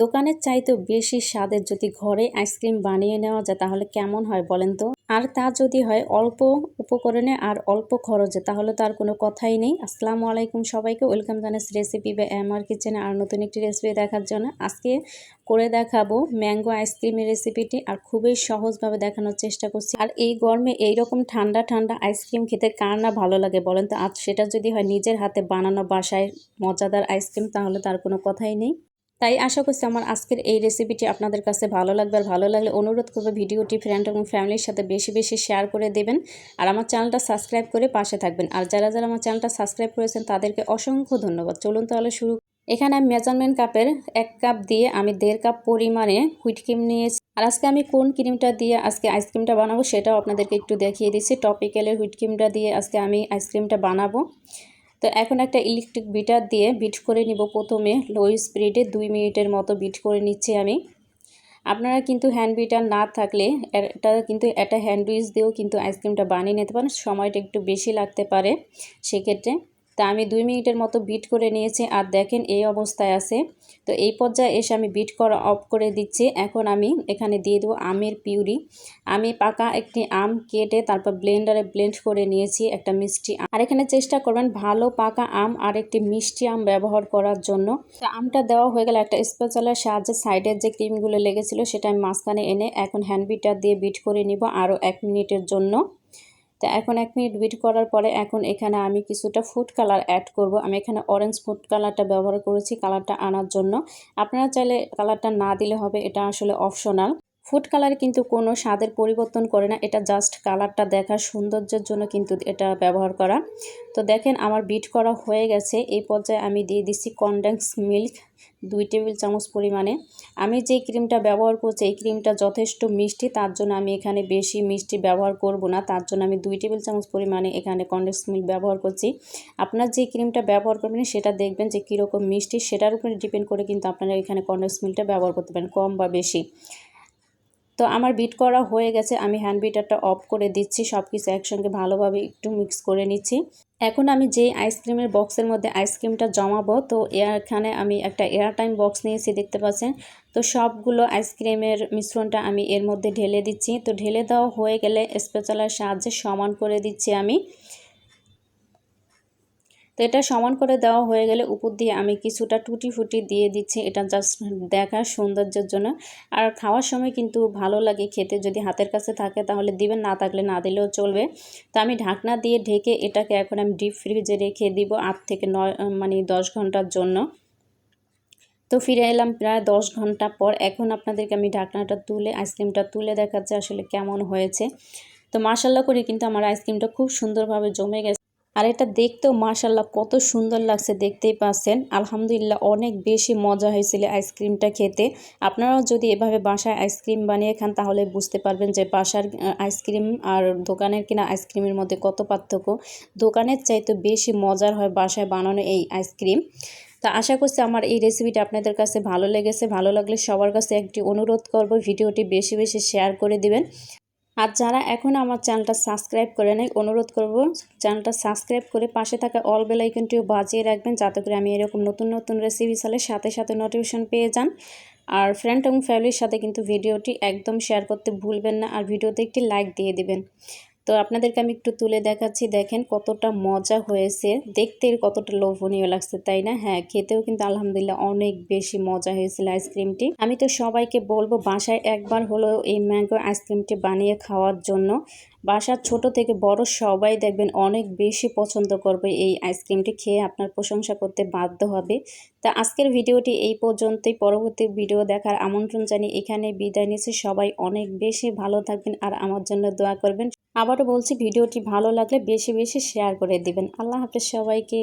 দোকানের চাইতেও বেশি স্বাদের যদি ঘরে আইসক্রিম বানিয়ে নেওয়া যায়, তাহলে কেমন হয় বলেন তো? আর তা যদি হয় অল্প উপকরণে আর অল্প খরচে, তাহলে তো আর কোনো কথাই নেই। আসসালামু আলাইকুম সবাইকে, ওয়েলকাম জানাস রেসিপি বা এমআর কিচেনে আর নতুন একটি রেসিপি দেখার জন্য। আজকে করে দেখাবো ম্যাঙ্গো আইসক্রিমের রেসিপিটি আর খুবই সহজভাবে দেখানোর চেষ্টা করছি। আর এই গরমে এইরকম ঠান্ডা ঠান্ডা আইসক্রিম খেতে কার না ভালো লাগে বলেন তো? আজ সেটা যদি হয় নিজের হাতে বানানো বাসায় মজাদার আইসক্রিম, তাহলে তার কোনো কথাই নেই। তাই আশা করছি আমার আজকের এই রেসিপিটি আপনাদের কাছে ভালো লাগবে। আর ভালো লাগলে অনুরোধ করব ভিডিওটি ফ্রেন্ড এবং ফ্যামিলির সাথে বেশি বেশি শেয়ার করে দেবেন। আর আমার চ্যানেলটা সাবস্ক্রাইব করে পাশে থাকবেন। আর যারা যারা আমার চ্যানেলটা সাবস্ক্রাইব করেছেন, তাদেরকে অসংখ্য ধন্যবাদ। চলুন তাহলে শুরু এখানে আমি মেজারমেন্ট কাপের এক কাপ দিয়ে আমি দেড় কাপ পরিমাণে হুইট ক্রিম নিয়েছি। আর আজকে আমি কোন ক্রিমটা দিয়ে আজকে আইসক্রিমটা বানাবো, সেটাও আপনাদেরকে একটু দেখিয়ে দিচ্ছি। টপিক্যালের হুইট ক্রিমটা দিয়ে আজকে আমি আইসক্রিমটা বানাবো। তো এখন একটা ইলেকট্রিক বিটার দিয়ে বিট করে নিব প্রথমে লো স্পিডে দুই মিনিটের মতো বিট করে নিচ্ছি আমি। আপনারা কিন্তু হ্যান্ড বিটার না থাকলে এটা কিন্তু, একটা হ্যান্ড উইচ দিয়েও কিন্তু আইসক্রিমটা বানিয়ে নিতে পারেন। সময়টা একটু বেশি লাগতে পারে সেক্ষেত্রে। তা আমি দুই মিনিটের মতো বিট করে নিয়েছি আর দেখেন এই অবস্থায় আছে। তো এই পর্যায়ে এসে আমি বিট করা অফ করে দিচ্ছি। এখন আমি এখানে দিয়ে দেবো আমের পিউরি। আমি পাকা একটি আম কেটে তারপর ব্লেন্ডারে ব্লেন্ড করে নিয়েছি একটা মিষ্টি আর এখানে চেষ্টা করবেন ভালো পাকা আম আর একটি মিষ্টি আম ব্যবহার করার জন্য। তো আমটা দেওয়া হয়ে গেলে একটা স্পেশালের সাহায্যে সাইডের যে ক্রিমগুলো লেগেছিল সেটা আমি মাঝখানে এনে এখন হ্যান্ড বিটার দিয়ে বিট করে নিব আরও এক মিনিটের জন্য। তো এখন এক মিনিট বিট করার পরে এখন এখানে আমি কিছুটা ফুড কালার অ্যাড করব। আমি এখানে অরেঞ্জ ফুড কালারটা ব্যবহার করেছি কালারটা আনার জন্য। আপনারা চাইলে কালারটা না দিলে হবে, এটা আসলে অপশনাল ফুড কালার কিন্তু কোনো স্বাদের পরিবর্তন করে না, এটা জাস্ট কালারটা দেখার সৌন্দর্যের জন্য কিন্তু এটা ব্যবহার করা। তো দেখেন আমার বিট করা হয়ে গেছে, এই পর্যায়ে আমি দিয়ে দিচ্ছি কনডেন্স মিল্ক দুই টেবিল চামচ পরিমাণে। আমি যে ক্রিমটা ব্যবহার করছি, এই ক্রিমটা যথেষ্ট মিষ্টি, তার জন্য আমি এখানে বেশি মিষ্টি ব্যবহার করব না, তার জন্য আমি দুই টেবিল চামচ পরিমাণে এখানে কনডেন্স মিল্ক ব্যবহার করছি। আপনার যে ক্রিমটা ব্যবহার করবেন, সেটা দেখবেন যে কীরকম মিষ্টি, সেটার উপরে ডিপেন্ড করে কিন্তু আপনারা এখানে কনডেন্স মিল্কটা ব্যবহার করতে পারেন, কম বা বেশি। তো আমার বিট করা হয়ে গেছে, আমি হ্যান্ড বিটারটা অফ করে দিচ্ছি সব কিছু একসঙ্গে ভালোভাবে একটু মিক্স করে নিচ্ছি। এখন আমি যেই আইসক্রিমের বক্সের মধ্যে আইসক্রিমটা জমাবো, তো এখানে আমি একটা এয়ার টাইম বক্স নিয়েছি, দেখতে পাচ্ছেন? তো সবগুলো আইসক্রিমের মিশ্রণটা আমি এর মধ্যে ঢেলে দিচ্ছি। তো ঢেলে দেওয়া হয়ে গেলে স্পেশালের সাহায্যে সমান করে দিচ্ছি আমি। তো এটা সমান করে দেওয়া হয়ে গেলে উপর দিয়ে আমি কিছুটা টুটি ফুটি দিয়ে দিচ্ছি। এটা জাস্ট দেখার সৌন্দর্যের জন্য। আর খাওয়ার সময় কিন্তু ভালো লাগে খেতে। যদি হাতের কাছে থাকে তাহলে দিবেন, না থাকলে না দিলেও চলবে। তো আমি ঢাকনা দিয়ে ঢেকে এটাকে এখন আমি ডিপ ফ্রিজে রেখে দিব আট থেকে নয় মানে দশ ঘণ্টার জন্য। তো ফিরে এলাম প্রায় দশ ঘণ্টা পর। এখন আপনাদেরকে আমি ঢাকনাটা তুলে আইসক্রিমটা তুলে দেখাচ্ছি আসলে কেমন হয়েছে। তো মাসাল্লা করে কিন্তু আমার আইসক্রিমটা খুব সুন্দরভাবে জমে গেছে। আর এটা দেখতেও মাশাল্লাহ কত সুন্দর লাগছে, দেখতেই পাচ্ছেন। আলহামদুলিল্লাহ অনেক বেশি মজা হয়েছিল আইসক্রিমটা খেতে। আপনারাও যদি এভাবে বাসায় আইসক্রিম বানিয়ে খান, তাহলে বুঝতে পারবেন যে বাসার আইসক্রিম আর দোকানের কিনা আইসক্রিমের মধ্যে কত পার্থক্য। দোকানের চাইতে বেশি মজার হয় বাসায় বানানো এই আইসক্রিম। তা আশা করছি আমার এই রেসিপিটা আপনাদের কাছে ভালো লেগেছে। ভালো লাগলে সবার কাছে একটি অনুরোধ করব, ভিডিওটি বেশি বেশি শেয়ার করে দিবেন। আর যারা এখন আমার চ্যানেলটা সাবস্ক্রাইব করে নেয় অনুরোধ করব চ্যানেলটা সাবস্ক্রাইব করে পাশে থাকা অল বেলাইকনটিও বাজিয়ে রাখবেন, যাতে করে আমি এরকম নতুন নতুন রেসিপি চালে সাথে সাথে নোটিফিকেশন পেয়ে যান। আর ফ্রেন্ড এবং ফ্যামিলির সাথে কিন্তু ভিডিওটি একদম শেয়ার করতে ভুলবেন না, আর ভিডিওতে একটি লাইক দিয়ে দিবেন। তো আপনাদেরকে আমি একটু তুলে দেখাচ্ছি, দেখেন কতটা মজা হয়েছে। দেখতে কতটা লোভনীয় লাগছে, তাই না? হ্যাঁ খেতেও কিন্তু আলহামদুলিল্লাহ অনেক বেশি মজা হয়েছিল আইসক্রিমটি। আমি তো সবাইকে বলব, বাসায় একবার হলো এই ম্যাঙ্গো আইসক্রিমটি বানিয়ে খাওয়ার জন্য বাসার ছোট থেকে বড় সবাই দেখবেন অনেক বেশি পছন্দ করবে এই আইসক্রিমটি খেয়ে আপনার প্রশংসা করতে বাধ্য হবে। তা আজকের ভিডিওটি এই পর্যন্তই। পরবর্তী ভিডিও দেখার আমন্ত্রণ জানিয়ে এখানে বিদায় নিচ্ছি। সবাই অনেক বেশি ভালো থাকবেন আর আমার জন্য দোয়া করবেন। আবারও বলছি, ভিডিওটি ভালো লাগলে বেশি বেশি শেয়ার করে দিবেন। আল্লাহ হাফেজ সবাইকে।